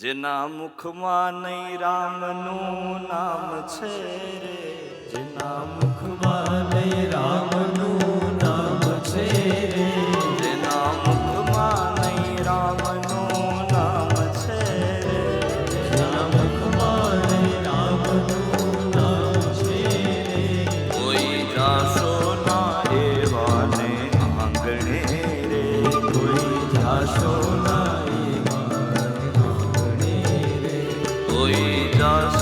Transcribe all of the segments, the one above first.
જેના મુખમાં નહીં રામનું નામ છે રે. જેના મુખમાં નહીં રામનું નામ છે રે. જેના મુખમાં નહીં રામનું નામ છે રે. જેના મુખમાં નહીં રામનું નામ છે રે. કોઈ જાસો ના એવાને આંગણે રે. કોઈ જાસો ના stars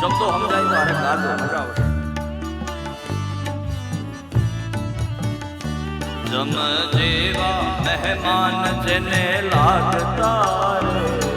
શબ્દો સમજાય તો અરે ગાજો મજા જમ જેવા મહેમાન જેને લાગતા રે.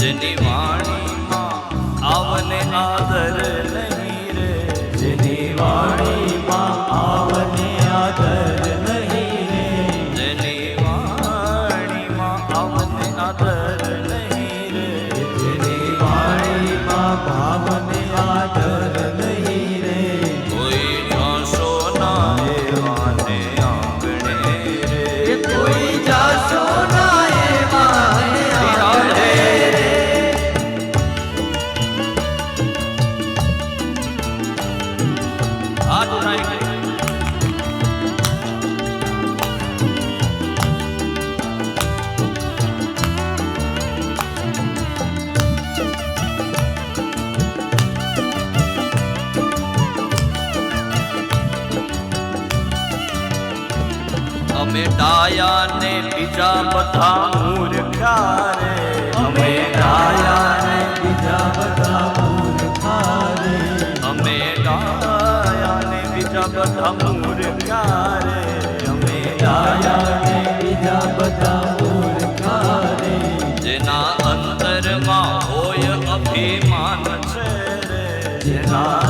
रजनी અમે ડાયા ને બીજા બધા મૂર્ખા રે. અમે ડાયા ને બીજા બધા મૂર્ખા રે. અમે ડાયા ને બીજા બધા મૂર્ખા રે. અમે ડાયા ને બીજા બધા મૂર્ખા રે. જેના અંતરમાં હોય અભિમાન છે રે. જેના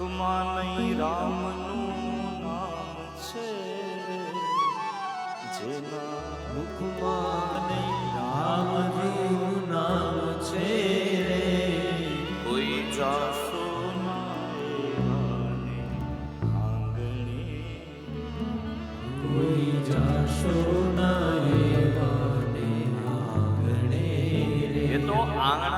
મુખમાં નહીં રામનું નામ છે જેના મુખમાં નહીં રામનું નામ છે કોઈ જાસો કોઈ જાસો ના એ તો આંગણા